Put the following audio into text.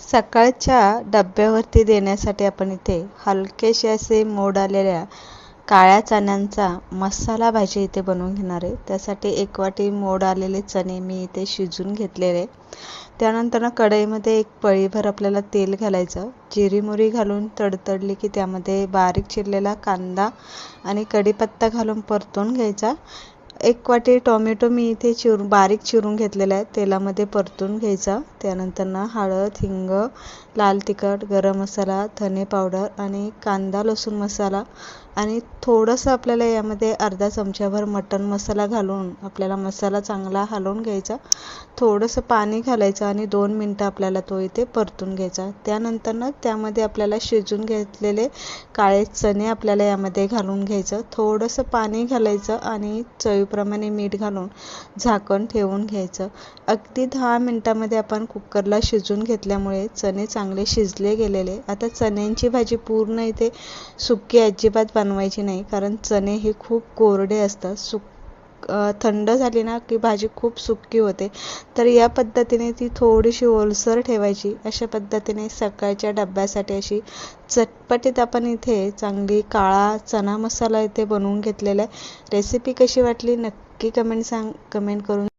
सकाळच्या डब्यावरती देण्यासाठी आपण इथे हलकेसे असे मोड आलेल्या काळ्या चण्यांचा मसाला भाजी इथे बनवून घेणार आहे. त्यासाठी एक वाटी मोड आलेले चणे मी इथे शिजून घेतलेले. त्यानंतर कढईमध्ये एक पळीभर आपल्याला तेल घालायचं. जिरीमुरी घालून तडतडली की त्यामध्ये बारीक चिरलेला कांदा आणि कढीपत्ता घालून परतून घ्यायचा. एक वाटी टोमॅटो मी इथे चिरून बारीक चिरून घेतलेला आहे. तेलामध्ये परतून घ्यायचा. त्यानंतर ना हळद हिंग लाल तिखट गरम मसाला धने पावडर आणि कांदा लसूण मसाला आणि थोडंसं आपल्याला यामध्ये अर्धा चमच्याभर मटण मसाला घालून आपल्याला मसाला चांगला हलवून घ्यायचा. थोडंसं पाणी घालायचं आणि दोन मिनटं आपल्याला तो इथे परतून घ्यायचा. त्यानंतर ना त्यामध्ये आपल्याला शिजून घेतलेले काळे चणे आपल्याला यामध्ये घालून घ्यायचं. थोडंसं पाणी घालायचं आणि चवीप्रमाणे मीठ घालून झाकण ठेवून घ्यायचं. अगदी दहा मिनटामध्ये आपण कुकरला शिजून घेतल्यामुळे चणे चांगले शिजले गेलेले. आता चण्यांची भाजी पूर्ण इथे सुकी अजिबात बनवायची नाही कारण चणे हे खूप कोरडे असतात. सुक थंड झाली ना की भाजी खूप सुकी होते. तर या पद्धतीने ती थोडीशी ओलसर ठेवायची. अशा पद्धतीने सकाळच्या डब्यासाठी अशी चटपटीत आपण इथे चांगली काळा चना मसाला इथे बनवून घेतलेला आहे. रेसिपी कशी वाटली? नक्की कमेंट सांग कमेंट करून